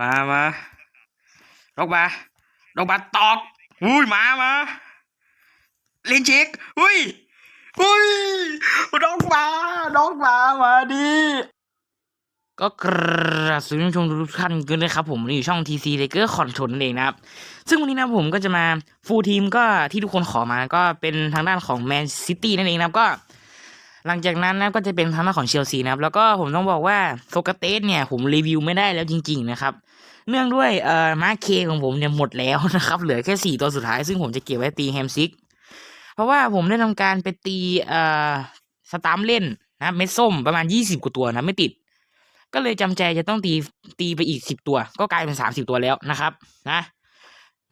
มามาดอกบาดอกบาตอกอุ้ยมามาเล่นเช็คอุ้ยอุ้ยดอกบาดอกบามาดิก็กราบสวัสดีท่านผู้ชมทุกท่านกันเลยครับผมนี่อยู่ช่อง TC l a k e r Control นั่นเองนะครับ ซึ่งวันนี้นะผมก็จะมาฟูลทีมก็ที่ทุกคนขอมาก็เป็นทางด้านของแมนซิตี้นั่นเองนะครับก็ หลังจากนั้นนะก็จะเป็นทางด้านของเชลซีนะครับ แล้วก็ผมต้องบอกว่าโซกาเตสเนี่ยผมรีวิวไม่ได้แล้วจริง ๆ นะครับ เนื่องด้วยเอ่อมาเคของผมเนี่ยหมดแล้วนะครับ เหลือแค่สี่ตัวสุดท้ายซึ่งผมจะเก็บไว้ตีแฮมซิก เพราะว่าผมได้ทำการไปตีเอ่อสตาร์มเล่นนะเม็ดส้มประมาณยี่สิบกว่าตัวนะไม่ติด ก็เลยจำใจจะต้องตีตีไปอีกสิบตัว ก็กลายเป็นสามสิบตัวแล้วนะครับ นะ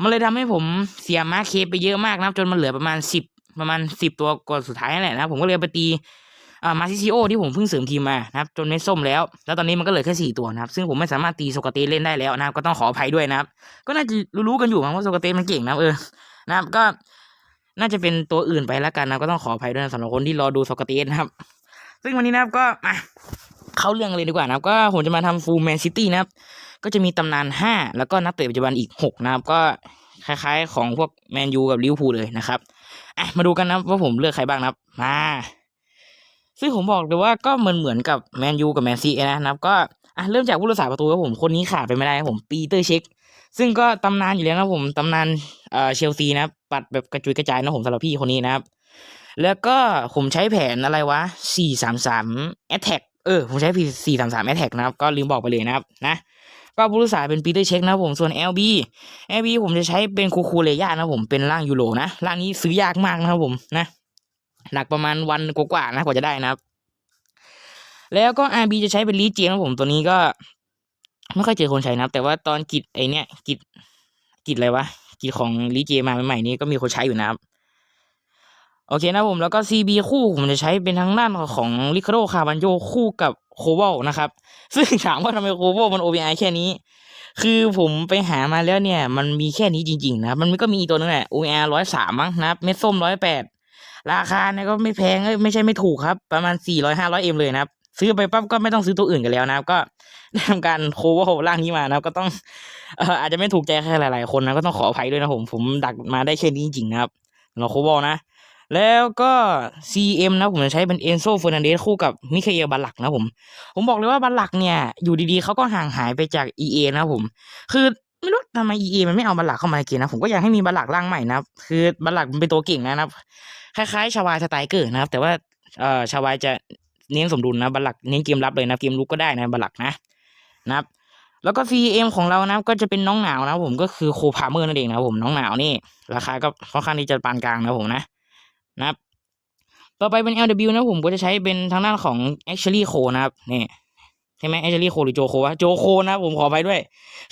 มันเลยทำให้ผมเสียมาเคไปเยอะมากนะจนมันเหลือประมาณสิบประมาณสิบตัวก่อนสุดท้ายนั่นแหละนะผมก็เลยไปตี มาซิซิโอที่ผมเพิ่งเสริมทีมมานะครับจนเม็ดส้มแล้ว แล้วตอนนี้มันก็เหลือแค่สี่ตัวนะครับ ซึ่งผมไม่สามารถตีโซกเตเล่นได้แล้วนะครับ ก็ต้องขออภัยด้วยนะครับ ก็น่าจะรู้ๆกันอยู่มั้งว่าโซกเตมันเก่งนะเออนะครับก็น่าจะเป็นตัวอื่นไปแล้วกันนะก็ต้องขออภัยด้วยนะสำหรับคนที่รอดูโซกเตนะครับ ซึ่งวันนี้นะครับก็มาเข้าเรื่องเลยดีกว่านะครับ ก็ผมจะมาทำฟูลแมนซิตี้นะครับ ก็จะมีตำนานห้าแล้วก็นักเตะปัจจุบันอีกหกนะครับ ก็คล้ายๆ ของพวกแมนยูกับลิเวอร์พูลเลยนะครับอะมาดูกันนะว่าผมเลือกใครบ้างนะครับมา ซึ่งผมบอกเลยว่าก็เหมือนเหมือนกับแมนยูกับแมนซีนะครับ ก็อะเริ่มจากผู้รักษาประตูครับผมคนนี้ขาดไปไม่ได้ครับผมปีเตอร์เช็คซึ่งก็ตำนานอยู่แล้วนะผมตำนานเอ่อเชลซีนะปัดแบบกระจุยกระจายนะผมสำหรับพี่คนนี้นะครับ แล้วก็ผมใช้แผนอะไรวะสี่สามสามแอตแทกเออผมใช้สี่สามสามแอตแทกนะครับ ก็ลืมบอกไปเลยนะครับนะก็ผู้รักษาเป็นปีเตอร์เช็คนะผมส่วน LB LB ผมจะใช้เป็นคูคูเลยานะผมเป็นร่างยูโรนะร่างนี้ซื้อยากมากนะครับผมนะ หนักประมาณวันกว่าๆนะกว่าจะได้นะครับ แล้วก็ RB จะใช้เป็นลีเจียงนะผมตัวนี้ก็ไม่ค่อยเจอคนใช้นะครับ แต่ว่าตอนกิจไอเนี้ยกิจกิจอะไรวะกิจของลีเจมาใหม่ๆนี้ก็มีคนใช้อยู่นะครับ โอเคนะผมแล้วก็ CB คู่ผมจะใช้เป็นทางด้านของลิคาโดคาบันโยคู่กับโคเวลนะครับ ซึ่งถามว่าทำไมโคเวลมัน OBI แค่นี้ คือผมไปหามาแล้วเนี่ย มันมีแค่นี้จริง ๆ นะ มันก็มีอีกตัวนึงแหละ OBI ร้อยสามมั้งนะครับเม็ดส้มร้อยแปด ราคาเนี่ยก็ไม่แพงไม่ใช่ไม่ถูกครับ ประมาณสี่ร้อยห้าร้อยเอ็มเลยนะครับ ซื้อไปปั๊บก็ไม่ต้องซื้อตัวอื่นกันแล้วนะครับ ก็ทำการโคเวอร์ร่างนี้มานะครับ ก็ต้องเอ่ออาจจะไม่ถูกใจใครหลาย ๆ คนนะก็ต้องขออภัยด้วยนะผม ผมดักมาได้แค่นี้จริงๆนะครับเราโคเวอร์นะ แล้วก็ CM นะผมจะใช้เป็นเอนโซเฟอร์นันเดสคู่กับมิคาเอลบัลลักนะผม ผมบอกเลยว่าบัลลักเนี่ยอยู่ดีๆเขาก็ห่างหายไปจาก EA นะผม คือ ไม่รู้ทำไม EA มันไม่เอาบัลลักเข้ามาในเกมนะ ผมก็อยากให้มีบัลลักร่างใหม่นะครับคือบัลลักมันเป็นตัวเก่งนะครับ คล้ายๆ ชาวายสไตล์เกอร์นะครับ แต่ว่าเอ่อชาวายจะเน้นสมดุลนะบัลลักเน้นเกมรับเลยนะเกมลุกก็ได้นะบัลลักนะนะครับแล้วก็ CM ของเรานะก็จะเป็นน้องหนาวนะผมก็คือโคพาเมอร์นั่นเองนะผมน้องหนาวนี่ ราคาก็ค่อนข้างที่จะปานกลางนะผมนะนะครับ ต่อไปเป็น LW นะผมก็จะใช้เป็นทางด้านของ Actually Co นะครับนี่ ใช่ไหม Actually Co หรือโจโควะโจโคนะผมขอไปด้วย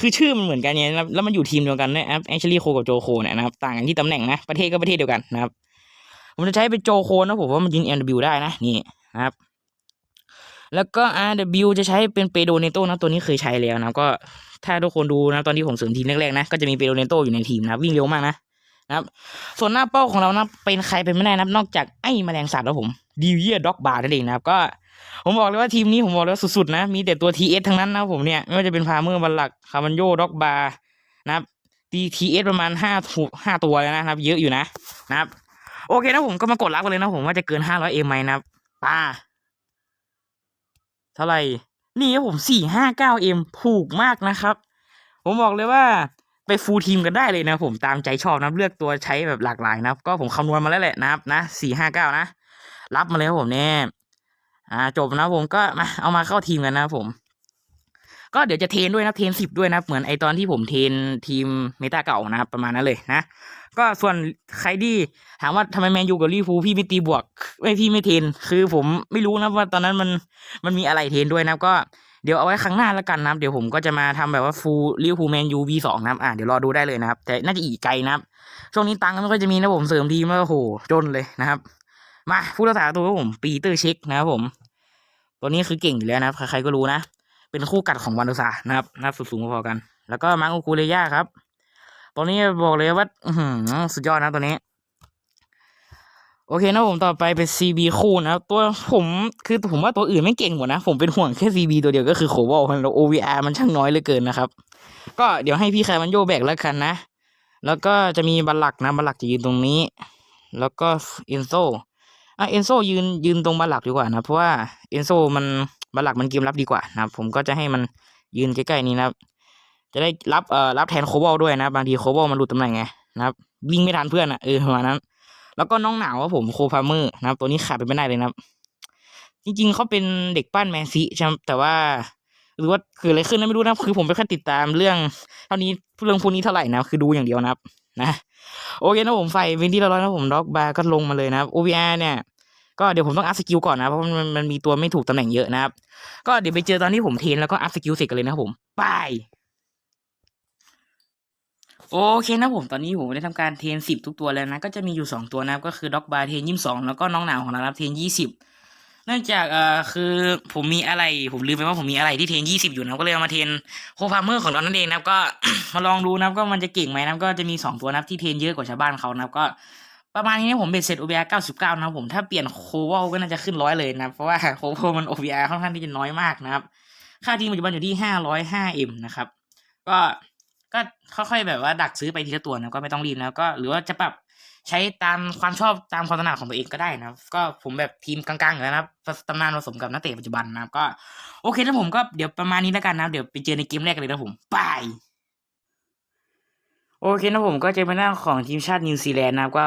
คือชื่อมันเหมือนกันเนี่ยนะแล้วมันอยู่ทีมเดียวกันนะครับ Actually Co กับโจโคเนี่ยนะครับต่างกันที่ตำแหน่งนะประเทศก็ประเทศเดียวกันนะครับ ผมจะใช้เป็นโจโคนะผมว่ามันยิง LW ได้นะนี่นะครับแล้วก็ RW จะใช้เป็นเปโดเนโตนะตัวนี้เคยใช้แล้วนะก็ถ้าทุกคนดูนะตอนที่ผมเสริมทีมแรกๆนะก็จะมีเปโดเนโตอยู่ในทีมนะวิ่งเร็วมากนะนะครับ ส่วนหน้าเป้าของเรานะเป็นใครเป็นไม่ได้นะนอกจากไอ้แมลงสาบแล้วผมดิวเยียด็อกบาร์นั่นเองนะครับก็ ผมบอกเลยว่าทีมนี้ผมบอกเลยว่าสุดๆนะ มีแต่ตัว TS ทั้งนั้นนะผมเนี่ย ไม่ว่าจะเป็นพาเมอร์บัลลักคาร์บันโยด็อกบาร์นะครับตี TS ประมาณห้าถูห้าตัวแล้วนะครับ เยอะอยู่นะนะครับ โอเคนะผมก็มากดรับกันเลยนะผมว่าจะเกินห้าร้อยเอ็มไหมนะครับป้าเท่าไหร่ นี่ครับผมสี่ห้าเก้าเอ็มถูกมากนะครับ ผมบอกเลยว่าไปฟูลทีมกันได้เลยนะผมตามใจชอบนะเลือกตัวใช้แบบหลากหลายนะครับ ก็ผมคำนวณมาแล้วแหละนะครับนะสี่ห้าเก้านะ รับมาเลยครับผมเนี่ย อ่าจบนะผมก็มาเอามาเข้าทีมกันนะผม ก็เดี๋ยวจะเทนด้วยนะเทนสิบด้วยนะเหมือนไอตอนที่ผมเทนทีมเมตาเก่านะครับประมาณนั้นเลยนะก็ส่วนใครดีถามว่าทำไมแมนยูกับลิเวอร์พูพี่ไม่ตีบวกไม่พี่ไม่เทน คือผมไม่รู้นะว่าตอนนั้นมันมันมีอะไรเทนด้วยนะก็เดี๋ยวเอาไว้ครั้งหน้าแล้วกันนะเดี๋ยวผมก็จะมาทำแบบว่าฟูลลิเวอร์พูแมนยู V สองนะครับอ่าเดี๋ยวรอดูได้เลยนะครับ แต่น่าจะอีกไกลนะครับ ช่วงนี้ตังค์ก็ไม่ค่อยจะมีนะผมเสริมทีมแล้วโอ้โหจนเลยนะครับ มาผู้รักษาตัวผมปีเตอร์เช็คนะครับผม ตัวนี้คือเก่งอยู่แล้วนะครับ ใครๆก็รู้นะ เป็นคู่กัดของวันดุษานะครับนับสูงๆพอๆกัน แล้วก็มาร์คคูเลย่าครับ ตัวนี้บอกเลยว่าอืสุดยอดนะตัวนี้ โอเคนะผมต่อไปเป็น CB คู่นะครับ ตัวผมคือผมว่าตัวอื่นไม่เก่งหมดนะ ผมเป็นห่วงแค่ CB ตัวเดียวก็คือโควอลแล้ว OVR มันช่างน้อยเหลือเกินนะครับ ก็เดี๋ยวให้พี่แคมันโยแบกแล้วกันนะ แล้วก็จะมีบัลลักนะบัลลักจะยืนตรงนี้ แล้วก็เอนโซ อะเอนโซยืนยืนตรงบัลลักดีกว่านะเพราะว่าเอนโซมันบัลลักมันเกมรับดีกว่านะครับผมก็จะให้มันยืนใกล้ๆนี้นะครับจะได้รับเอ่อรับแทนโคบอลด้วยนะบางทีโคบอลมันหลุดตำแหน่งไงนะครับวิ่งไม่ทันเพื่อนอะเออประมาณนั้น แล้วก็น้องหนาวครับผมโคพาเมอร์นะครับ ตัวนี้ขาดไปไม่ได้เลยนะครับ จริงๆเขาเป็นเด็กปั้นแมนซีใช่ไหมแต่ว่าหรือว่าคืออะไรขึ้นนะไม่รู้นะคือผมไม่ค่อยติดตามเรื่อง เท่านี้เรื่องพวกนี้เท่าไหร่นะคือดูอย่างเดียวนะครับ นะโอเคนะผมไฟเวนที่เราร้อยนะผมด็อกบาร์ก็ลงมาเลยนะครับ OVR เนี่ยก็เดี๋ยวผมต้องอัพสกิลก่อนนะเพราะมันมันมีตัวไม่ถูกตำแหน่งเยอะนะครับ ก็เดี๋ยวไปเจอตอนที่ผมเทนแล้วก็อัพสกิลเสร็จกันเลยนะครับผมบายโอเคนะผมตอนนี้ผมได้ทำการเทนสิบทุกตัวแล้วนะ ก็จะมีอยู่สองตัวนะครับก็คือด็อกบาร์เทนยี่สิบสองแล้วก็น้องหนาวของเราครับเทนยี่สิบ เนื่องจากเอ่อคือผมมีอะไร ผมลืมไปว่าผมมีอะไรที่เทรนยี่สิบอยู่นะก็เลยเอามาเทรนโคฟาร์เมอร์ของเรานั่นเองนะครับก็มาลองดูนะครับก็มันจะเก่งไหมนะครับก็จะมีสองตัวนะครับที่เทรนเยอะกว่าชาวบ้านเขานะครับก็ประมาณนี้ผมเบ็ดเสร็จ OBR 99 นะครับผมถ้าเปลี่ยนโควลก็น่าจะขึ้นร้อยเลยนะเพราะว่าโควลมัน OBR ค่อนข้างที่จะน้อยมากนะครับ ค่าทีมปัจจุบันอยู่ที่ 505M นะครับ ก็ก็ค่อยๆแบบว่าดักซื้อไปทีละตัวนะก็ไม่ต้องรีบนะก็หรือว่าจะปรับ ใช้ตามความชอบตามความถนัดของตัวเองก็ได้นะครับ ก็ผมแบบทีมกลางๆอยู่แล้วนะครับตำนานผสมกับนักเตะปัจจุบันนะครับ ก็โอเคนะผมก็เดี๋ยวประมาณนี้แล้วกันนะเดี๋ยวไปเจอในเกมแรกกันเลยนะผมบายโอเคนะผมก็เจอมาหน้าของทีมชาตินิวซีแลนด์นะครับก็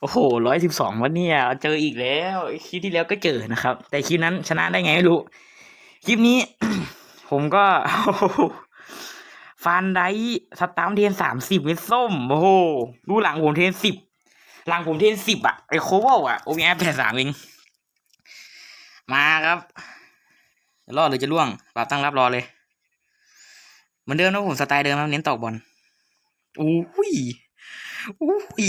โอ้โหร้อยสิบสองวันนี่เจออีกแล้วคลิปที่แล้วก็เจอนะครับ แต่คลิปนั้นชนะได้ไงไม่รู้ คลิปนี้ ผมก็ฟันไดสตามป์เทนสามสิบเม็ดส้ม โอ้โหดูหลังผมเทนสิบ ลังผมเทนสิบอะไอโคเวลอะโอเอฟแปดสามเองมาครับจะรอดหรือจะล่วงปรับตั้งรับรอเลย เหมือนเดิมนะผมสไตล์เดิมครับเน้นตอกบอลอุ้ยอุ้ย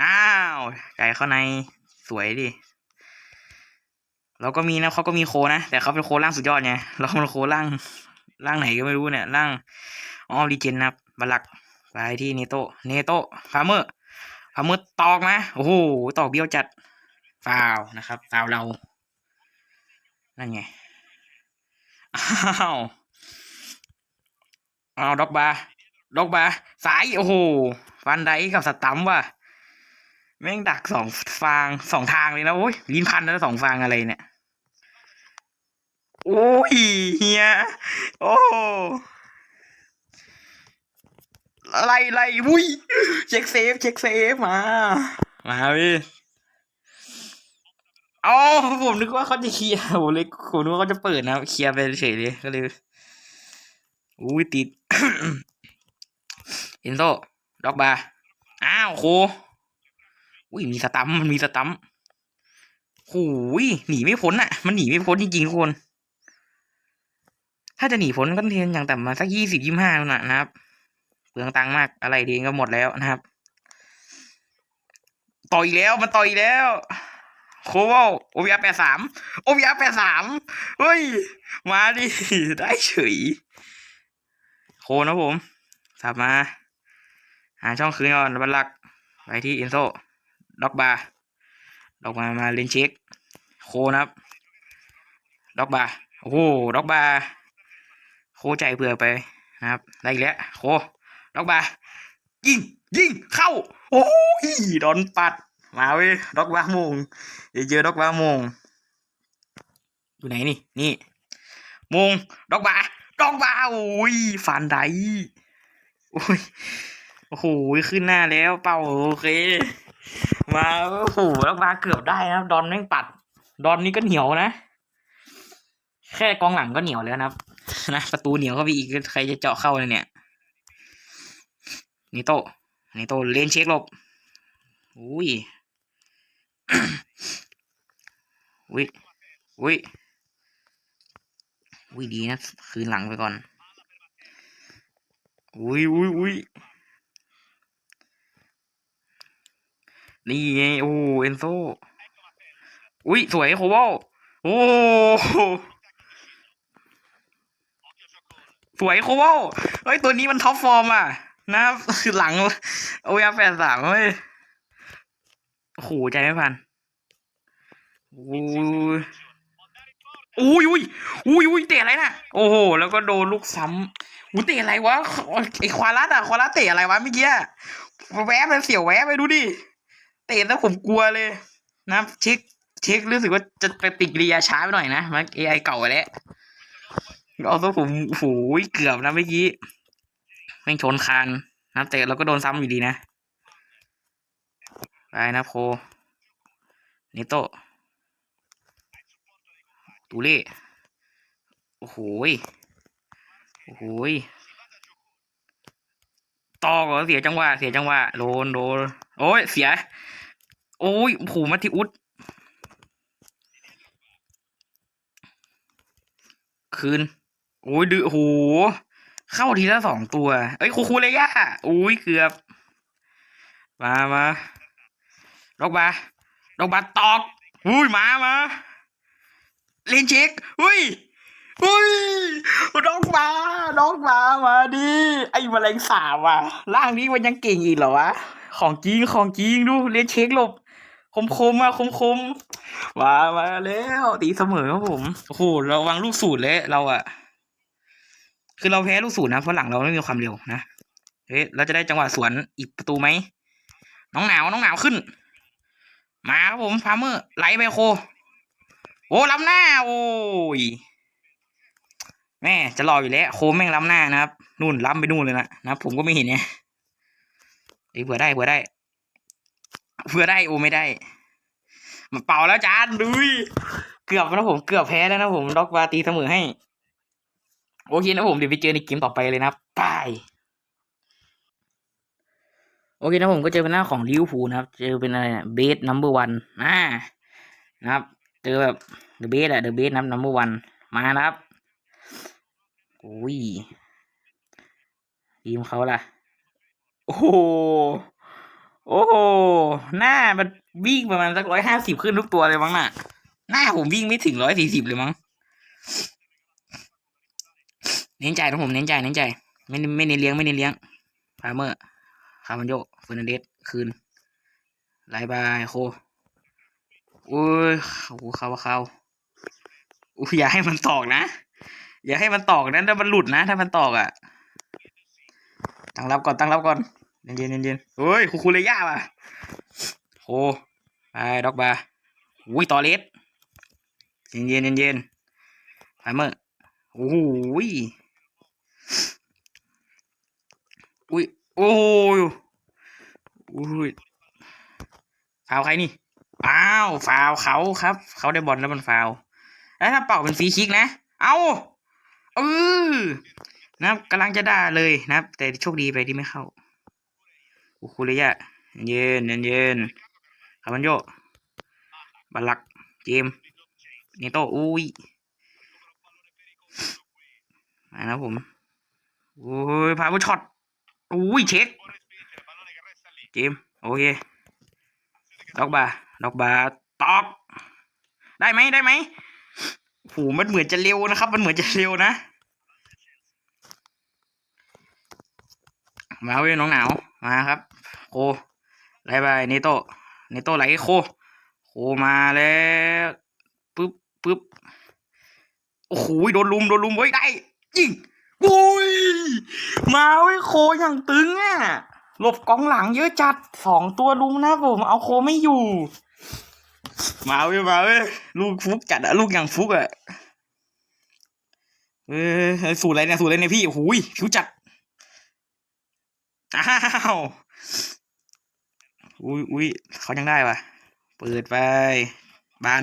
อ้าวไก่เข้าในสวยดิแล้วก็มีนะเขาก็มีโคนะ แต่เขาเป็นโคร่างสุดยอดไงเราเป็นโคร่างร่างไหนก็ไม่รู้เนี่ยร่างออรีเจนนะครับบัลลักไปที่เนโตเนโตฟาร์เมอร์ ฟาร์เมอตอกนะโอ้โหตอกเบี้ยวจัดฟาวนะครับฟาวเรานั่นไงอ้าวอ้าวด็อกบาร์ดอกบาสายโอ้โหฟันไดกับสตัมว่ะแม่งดักสองฟางสองทางเลยนะโอ้ยลิ้นพันแล้วสองฟางอะไรเนี่ย โอ้ยเฮียโอ้ ไล่ไล่วุ้ยเช็คเซฟเช็คเซฟมา มาพี่อ๋อผมนึกว่าเขาจะเคลียร์ผมเลยผมนึกว่าเขาจะเปิดนะเคลียร์ไปเฉยเลยก็เลยอุ้ยติดเอนโซด็อกบาร์อ้าวโคอุ้ยมีสตัมป์มันมีสตัมป์โอ้ยหนีไม่พ้นอะ มันหนีไม่พ้นจริงๆทุกคน ถ้าจะหนีพ้นก็เทียนอย่างต่ำมาสักยี่สิบยี่ห้าน่ะนะครับ เปลืองตังค์มาก อะไรดีก็หมดแล้วนะครับ ต่ออีแล้วมันต่ออีแล้วโควลโอวิอาแปดสามโอวิอาแปดสามเฮ้ย มาดิ ได้เฉย โคนะผม สับมา หาช่องคืนก่อนบัลลัก ไปที่อินโซด็อกบาร์ด็อกมา มาเลนเช็ค โคนะครับด็อกบาร์โอ้โหด็อกบาร์โคใจเผื่อไปนะครับ ได้อีกแล้ว โค ด็อกบายิงยิงเข้า โอ้ยโดนปัด มาเว้ยด็อกบาโมงเดี๋ยวเจอด็อกบาโมงอยู่ไหนนี่นี่มงด็อกบาด็อกบาโอ้ยฟันไดโอ้ยโอ้โหขึ้นหน้าแล้วเป่าโอเค มาโอ้โหแล้วมาเกือบได้นะครับดอนแม่งปัด ดอนนี้ก็เหนียวนะ แค่กองหลังก็เหนียวแล้วนะครับนะประตูเหนียวเข้าไปอีกใครจะเจาะเข้าเลยเนี่ย นิโตนิโตเลนเช็คลบอุ้ยอุ้ยอุ้ยอุ้ยดีนะ คืนหลังไปก่อน อุ้ยอุ้ยอุ้ยนี่ไงโอ้เอนโซอุ้ยสวยโคเวลโอ้สวยโคเวลเฮ้ยตัวนี้มันท็อปฟอร์มอะ นะครับหลังโอ้ยแปดสามเฮ้ยโอ้โหใจไม่พันโอ้ยอุ้ยอุ้ยอุ้ยอุ้ยเตะอะไรน่ะ โอ้โห แล้วก็โดนลูกซ้ำหูเตะอะไรวะไอควาลัสอะควาลัสเตะอะไรวะเมื่อกี้แวบเลยเสียวแวบไปดูดิ เตะแล้วผมกลัวเลย นะเช็คเช็ครู้สึกว่าจะไปฏิกิริยาช้าไปหน่อยนะมันเอไอเก่าไปแล้วเอาซะผมโอ้โหเกือบนะเมื่อกี้ ม่งชนคานนะแต่เราก็โดนซ้ำอยู่ดีนะ ไปนะโคนิโตตูเล่โอ้โหยโอ้โหยตอกเหรอเสียจังหวะเสียจังหวะโดนโดนโอ้ยเสีย โอ้ยโอ้โหมาทิอุดคืน โอ้ยดื้อโห เข้าทีละสองตัว เอ้ยคูคูเลยย่าโอ้ยเกือบ มามาดอกบาดอกบาตอก อุ้ยมามาเลนเช็คอุ้ยอุ้ยดอกบาดอกบามาดิ ไอ้แมลงสาบอะ ร่างนี้มันยังเก่งอีกเหรอวะ ของจริง ของจริงดู เลนเช็คหลบ คมคมๆอะคมคมๆมามาแล้วตีเสมอครับผม โอ้โหราวางลูกสูตรเลยเราอะ คือเราแพ้ลูกสูตรนะเพราะหลังเราไม่มีความเร็วนะเฮ้ยเราจะได้จังหวะสวนอีกประตูไหมน้องหนาวน้องหนาวขึ้น มาครับผมพาเมอร์ไหลไปโค โอ้ล้ำหน้า โอ้ยแม่จะรออยู่แล้วโคแม่งล้ำหน้านะครับนู่นล้ำไปนู่นเลยนะนะผมก็ไม่เห็นเนี่ยเอ้ยเผื่อได้เผื่อได้เผื่อได้โอ้ไม่ได้มาเป่าแล้วจานดุยเกือบนะผมเกือบแพ้แล้วนะผมด็อกบาตีเสมอให้ โอเคนะผมเดี๋ยวไปเจอในเกมต่อไปเลยนะบายโอเคนะผมก็เจอเป็นหน้าของลิวพูนะครับ เจอเป็นอะไรเนี่ยเบสนัมเบอร์วันอ่านะครับ เจอแบบเดอะเบสอะเดอะเบสนับนัมเบอร์วันมานะครับโอ้ยทีมเขาล่ะ โอ้โหโอ้โหหน้ามันวิ่งประมาณสักร้อยห้าสิบขึ้นทุกตัวเลยมั้งน่ะ หน้าผมวิ่งไม่ถึงร้อยสี่สิบเลยมั้ง เน้นใจนะผมเน้นใจเน้นใจไม่ไม่เน้นเลี้ยงไม่เน้นเลี้ยงพาเมอร์คาร์มันโยเฟอร์นันเดสคืนไลบายโคโอ้ยโอ้โหเขาเขาอุ้ยอย่าให้มันตอกนะ อย่าให้มันตอกนะถ้ามันหลุดนะ ถ้ามันตอกอะตั้งรับก่อนตั้งรับก่อนเย็นเย็นเย็นเย็นเฮ้ยคูคูเลยย่าว่ะโคไปด็อกบาอุ้ยต่อเลสเย็นเย็นเย็นเย็นพาเมอร์โอ้ย อุ้ยโอ้ยอุ้ยฟาวใครนี่อ้าวฟาวเขาครับ เขาได้บอลแล้วมันฟาวแล้วถ้าเป่าเป็นฟรีคิกนะ เอาเออนะครับกำลังจะด่าเลยนะครับ แต่โชคดีไปที่ไม่เข้าโอ้โหเลยะเย็นเย็นเย็นคาบันโยบัลลักเจมเนโตอุ้ยมาแล้วผมโอ้ยพาบุช็อต อุ้ยเช็คเจมโอเคดอกบาดอกบาตอก ได้ไหมได้ไหมโหมันเหมือนจะเร็วนะครับ มันเหมือนจะเร็วนะ มาเว้ยน้องหนาว มาครับ โคไล่ไปเนโตเนโตไหลโค โคมาแล้วปึ๊บปึ๊บโอ้โหโดนลุมโดนลุมไว้ยได้ยิงโอ้ย มาเว้โคอย่างตึงอะ หลบกองหลังเยอะจัดสองตัวลุมนะผม เอาโคไม่อยู่ มาเว้ยมาเว้ยลูกฟุกจัดอะลูกอย่างฟุกอะเออสูตรอะไรเนี่ยสูตรอะไรเนี่ยพี่โอ้โหยผิวจัดอ้าวอุ้ยอุ้ยเขายังได้ปะเปิดไป บาน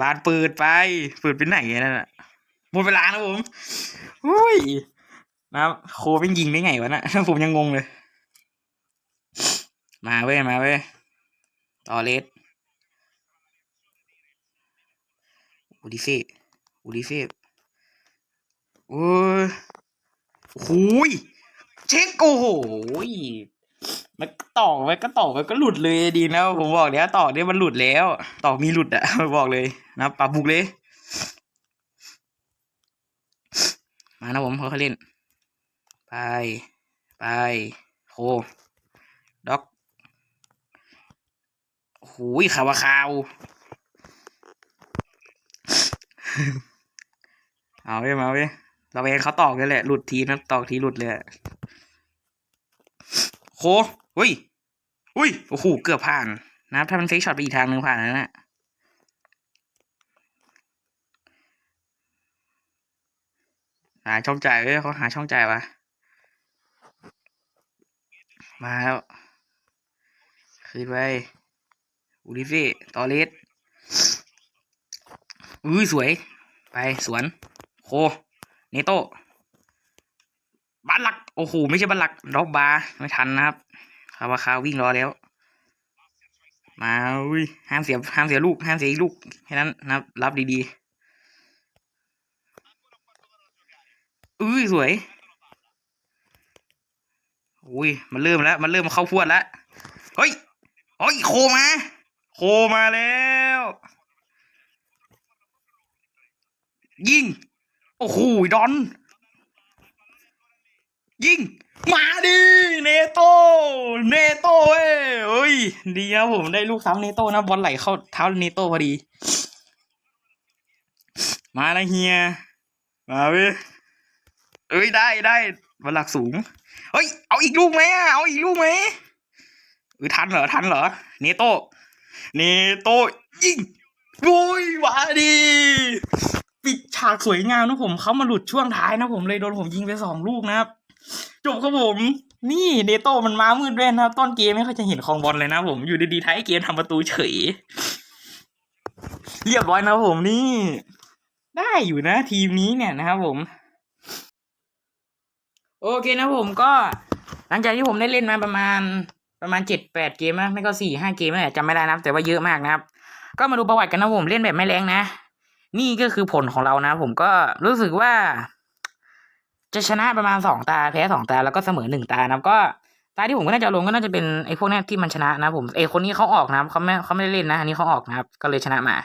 บานเปิดไป เปิดไปไหนนั่นน่ะ หมดเวลานะผมอุ้ยนะครับโคเป็นยิงได้ไงวะน่ะผมยังงงเลย มาเว้ยมาเว้ยต่อเลสอูดิเซ่อูดิเซ่โอ้ยโอ้ยเช็คโอ้โหมันต่อไปก็ต่อไปก็หลุดเลยดีนะผมบอกแล้วต่อเนี่ยมันหลุดแล้ว ต่อมีหลุดอะบอกเลยนะปรับบุกเลย มานะผมเขาเล่น ไป ไปโคด็อกหูยขาวาคาว เอาเว้ยมาเว้ยเราเองเขาตอกเลยแหละ หลุดทีนะตอกทีหลุดเลยโคอุ้ยอุ้ย โอ้โห เกือบผ่าน นะครับ ถ้ามันเฟกช็อตไปอีกทางหนึ่งผ่านแล้วนะ หาช่องจ่ายเว้ยเขาหาช่องจ่ายวะมาแล้วขึ้นไปอูริฟี่ตอเลสอุ้ยสวย ไปสวน โค เนโตบัลลัก โอ้โห ไม่ใช่บัลลักด็อกบา ไม่ทันนะครับคาวาคาววิ่งรอแล้ว มาอุ้ยห้ามเสียห้ามเสียลูก ห้ามเสียอีกลูกแค่นั้นนะครับ รับดีๆ อุ้ยสวยอุ้ยมันเริ่มแล้ว มันเริ่มเข้าพวดแล้วเฮ้ยเฮ้ยโคมา โคมาแล้ว ยิง โอ้โหดอน ยิง มาดิ เนโต เนโตเอ้ยเอ้ย ดีนะผมได้ลูกซ้ำเนโตนะ บอลไหลเข้าเท้าเนโตพอดี มาแล้วเฮีย มาเว้ย เอ้ยได้ได้บอลหลักสูง เฮ้ย เอาอีกลูกไหมเอาอีกลูกไหมเออทันเหรอทันเหรอเนโต้เนโต้ยิงโอ้ยมาดิปิดฉากสวยงามนะผมเขามาหลุดช่วงท้ายนะผมเลยโดนผมยิงไปสองลูกนะครับ จบครับผม นี่เนโต้มันมามืดด้วยนนะต้นเกมไม่ค่อยจะเห็นคลองบอลเลยนะผมอยู่ดีๆท้ายเกมทำประตูเฉย เรียบร้อยนะผมนี่ ได้อยู่นะทีมนี้เนี่ยนะครับผม โอเคนะผมก็ หลังจากที่ผมได้เล่นมาประมาณประมาณเจ็ดแปดเกมนะไม่ก็สี่ห้าเกมนั่นแหละจำไม่ได้นะแต่ว่าเยอะมากนะครับ ก็มาดูประวัติกันนะผมเล่นแบบไม่แรงนะ นี่ก็คือผลของเรานะ ผมก็รู้สึกว่า จะชนะประมาณสองตาแพ้สองตาแล้วก็เสมอหนึ่งตานะก็ตาที่ผมก็น่าจะลงก็น่าจะเป็นไอ้พวกนี้ที่มันชนะนะผมไอ้คนนี้เขาออกนะเขาไม่เขาไม่ได้เล่นนะอันนี้เขาออกนะครับ ก็เลยชนะมา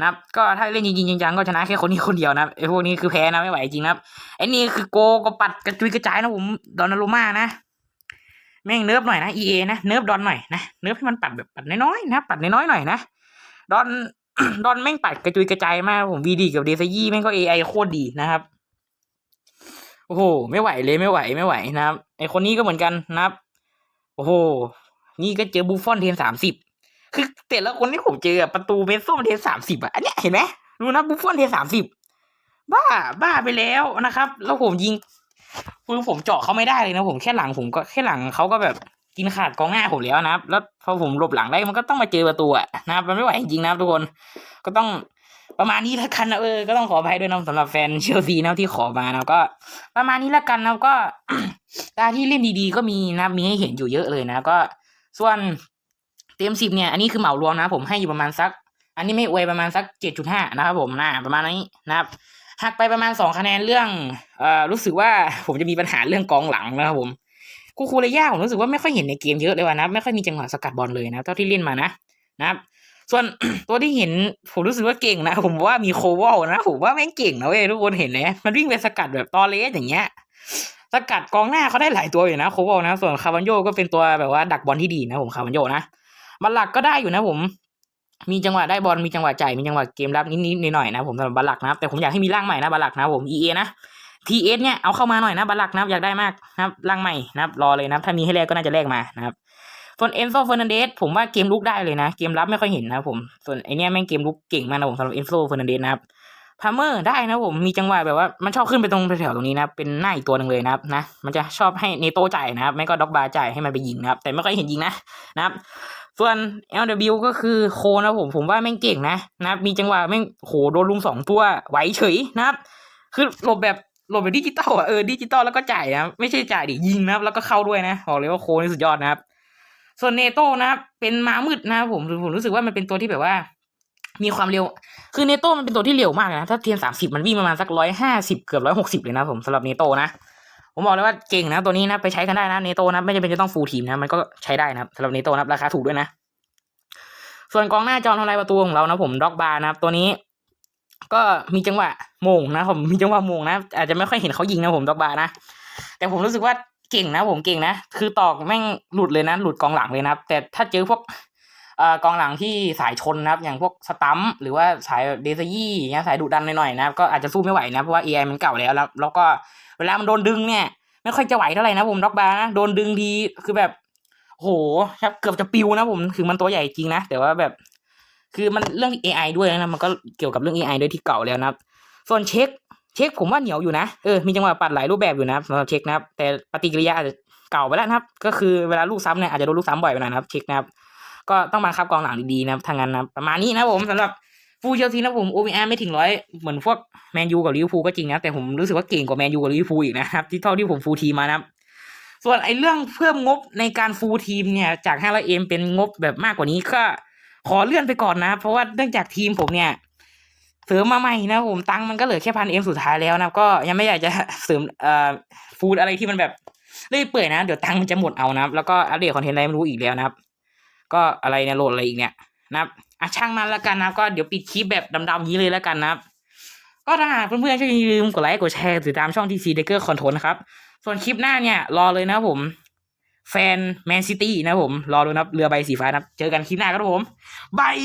นะครับก็ถ้าเล่นจริงๆจังๆก็ชนะแค่คนนี้คนเดียวนะครับไอ้พวกนี้คือแพ้นะไม่ไหวจริงนะครับไอ้นี่คือโกก็ปัดกระจุยกระจายนะผมดอนนารุมานะแม่งเนิร์ฟหน่อยนะ EA นะเนิร์ฟดอนหน่อยนะเนิร์ฟให้มันปัดแบบปัดน้อยๆนะปัดน้อยๆหน่อยนะดอนดอนแม่งปัดกระจุยกระจายมากผมวีดีกับเดซยี่แม่งก็ AI โคตรดีนะครับโอ้โหไม่ไหวเลยไม่ไหวไม่ไหวนะครับไอคนนี้ก็เหมือนกันนะครับ โอ้โหนี่ก็เจอบูฟฟอนเทนสามสิบ คือแต่ละคนที่ผมเจอประตูเมสโซเทสามสิบอะอันเนี้ยเห็นไหมดูนะบูฟฟอนเทสามสิบบ้าบ้าไปแล้วนะครับ แล้วผมยิงคือผมเจาะเขาไม่ได้เลยนะผมแค่หลังผมก็แค่หลังเขาก็แบบกินขาดกองหน้าผมแล้วนะครับ แล้วพอผมหลบหลังได้มันก็ต้องมาเจอประตูอะนะครับมันไม่ไหวจริงนะครับทุกคนก็ต้องประมาณนี้แล้วกันนะเออ ก็ต้องขออภัยด้วยนะสำหรับแฟนเชลซีนะที่ขอมานะก็ ประมาณนี้แล้วกันนะก็ตาที่เล่นดีๆ ก็มีนะมีให้เห็นอยู่เยอะเลยนะก็ ส่วน เต็มสิบเนี่ยอันนี้คือเหมารวมนะผมให้อยู่ประมาณสัก อันนี้ไม่อวยประมาณสักเจ็ดจุดห้านะครับผมนะประมาณนี้นะครับหักไปประมาณสองคะแนนเรื่องเอ่อรู้สึกว่าผมจะมีปัญหาเรื่องกองหลังนะครับผมคูคูเรย่าผมรู้สึกว่าไม่ค่อยเห็นในเกมเยอะเลยว่ะนะไม่ค่อยมีจังหวะสกัดบอลเลยนะเท่าที่เล่นมานะนะครับ ส่วนตัวที่เห็นผมรู้สึกว่าเก่งนะ ผมว่ามีโควอลนะผมว่าแม่งเก่งนะเว้ยทุกคนเห็นไหมมันวิ่งไปสกัดแบบตอเลสอย่างเงี้ยสกัดกองหน้าเขาได้หลายตัวอยู่นะโควอลนะ ส่วนคาวันโยก็เป็นตัวแบบว่าดักบอลที่ดีนะผมคาวันโยนะ บัลลักก็ได้อยู่นะผม มีจังหวะได้บอลมีจังหวะจ่ายมีจังหวะเกมรับนิดๆหน่อยๆนะผมสำหรับบัลลักนะครับแต่ผมอยากให้มีร่างใหม่นะบัลลักนะผม EA นะ TS เนี่ยเอาเข้ามาหน่อยนะบัลลักนะครับอยากได้มากนะครับร่างใหม่นะครับรอเลยนะครับถ้ามีให้แลกก็น่าจะแลกมานะครับส่วนเอนโซเฟอร์นันเดสผมว่าเกมลุกได้เลยนะ เกมรับไม่ค่อยเห็นนะผม ส่วนไอเนี้ยแม่งเกมลุกเก่งมากนะผมสำหรับเอนโซเฟอร์นันเดสนะครับพาเมอร์ได้นะผมมีจังหวะแบบว่ามันชอบขึ้นไปตรงแถวตรงนี้นะเป็นหน้าอีกตัวหนึ่งเลยนะครับนะมันจะชอบให้เนโตจ่ายนะครับไม่ก็ด็อกบาจ่ายให้มันไปยิงนะครับแต่ไม่ค่อยเห็นยิงนะนะครับ ส่วน LW ก็คือโคนะผมผมว่าแม่งเก่งนะนะครับ มีจังหวะแม่งโหโดนลุมสองตัวไหวเฉยนะครับ คือหลบแบบหลบแบบดิจิตอลอะเออดิจิตอลแล้วก็จ่ายนะไม่ใช่จ่ายดิยิงนะครับ แล้วก็เข้าด้วยนะบอกเลยว่าโคนี่สุดยอดนะครับ ส่วนเนโต้นะครับ เป็นม้ามืดนะครับผมผมรู้สึกว่ามันเป็นตัวที่แบบว่า มีความเร็ว คือเนโต้มันเป็นตัวที่เร็วมากนะถ้าเทียนสามสิบมันวิ่งประมาณสักร้อยห้าสิบเกือบร้อยหกสิบเลยนะผมสำหรับเนโต้นะ ผมบอกเลยว่าเก่งนะตัวนี้นะไปใช้กันได้นะเนโต้นะไม่จำเป็นจะต้องฟูลทีมนะมันก็ใช้ได้นะสำหรับเนโต้นะราคาถูกด้วยนะ ส่วนกองหน้าจอทำลายประตูของเรานะผมด็อกบาร์นะครับตัวนี้ ก็มีจังหวะโมงนะผมมีจังหวะโมงนะ อาจจะไม่ค่อยเห็นเขายิงนะผมด็อกบาร์นะแต่ผมรู้สึกว่าเก่งนะผมเก่งนะ คือตอกแม่งหลุดเลยนะ หลุดกองหลังเลยนะแต่ถ้าเจอพวก กองหลังที่สายชนนะครับ อย่างพวกสตัมหรือว่าสายเดซยี่อย่างเงี้ยสายดุดันหน่อยๆนะครับก็อาจจะสู้ไม่ไหวนะเพราะว่า AI มันเก่าแล้วแล้ว แล้วก็เวลามันโดนดึงเนี่ยไม่ค่อยจะไหวเท่าไหร่นะผมด็อกบาร์นะโดนดึงทีคือแบบโหครับเกือบจะปิวนะผมคือมันตัวใหญ่จริงนะแต่ว่าแบบ คือมันเรื่อง AI ด้วยนะมันก็เกี่ยวกับเรื่อง AI ด้วยที่เก่าแล้วนะครับ ส่วนเช็ค เช็คผมว่าเหนียวอยู่นะเออมีจังหวะปัดหลายรูปแบบอยู่นะสำหรับเช็คนะครับ แต่ปฏิกิริยาอาจจะเก่าไปแล้วนะครับ ก็คือเวลาลูกซ้ำเนี่ยอาจจะโดนลูกซ้ำบ่อยไปหน่อยนะครับเช็คนะครับ ก็ต้องบังคับกองหลังดีๆนะทางนั้นนะประมาณนี้นะผมสำหรับฟูลเชลซีนะครับผม OVR ไม่ถึงร้อยเหมือนพวกแมนยูกับลิเวอร์พูลก็จริงนะแต่ผมรู้สึกว่าเก่งกว่าแมนยูกับลิเวอร์พูลอีกนะครับที่เท่าที่ผมฟูลทีมมานะครับส่วนไอ้เรื่องเพิ่มงบในการฟูลทีมเนี่ยจาก5 0 0เอ็มเป็นงบแบบมากกว่านี้ก็ขอเลื่อนไปก่อนนะ เพราะว่าเนื่องจากทีมผมเนี่ยเสริมมาใหม่นะผมตังค์มันก็เหลือแค่พันเอ็มสุดท้ายแล้วนะก็ยังไม่อยากจะเสริมเอ่อฟูดอะไรที่มันแบบเลื่อยเปื่อยนะ เดี๋ยวตังค์มันจะหมดเอานะแล้วก็อัปเดตคอนเทนต์อะไรไม่รู้อีกแล้วนะครับ ก็อะไรเนี่ยโหลดอะไรอีกเนี่ยนะครับอะช่างมันแล้วกันนะก็เดี๋ยวปิดคลิปแบบดำๆอย่างนี้เลยแล้วกันนะครับก็ถ้าหากเพื่อนๆช่วยอย่าลืมกดไลค์กดแชร์ติดตามช่องทีซีเดเกอร์คอนโทรนะครับ ส่วนคลิปหน้าเนี่ยรอเลยนะครับผม แฟนแมนซิตี้นะครับผม รอดูนะครับเรือใบสีฟ้านะครับ เจอกันคลิปหน้าครับผมบาย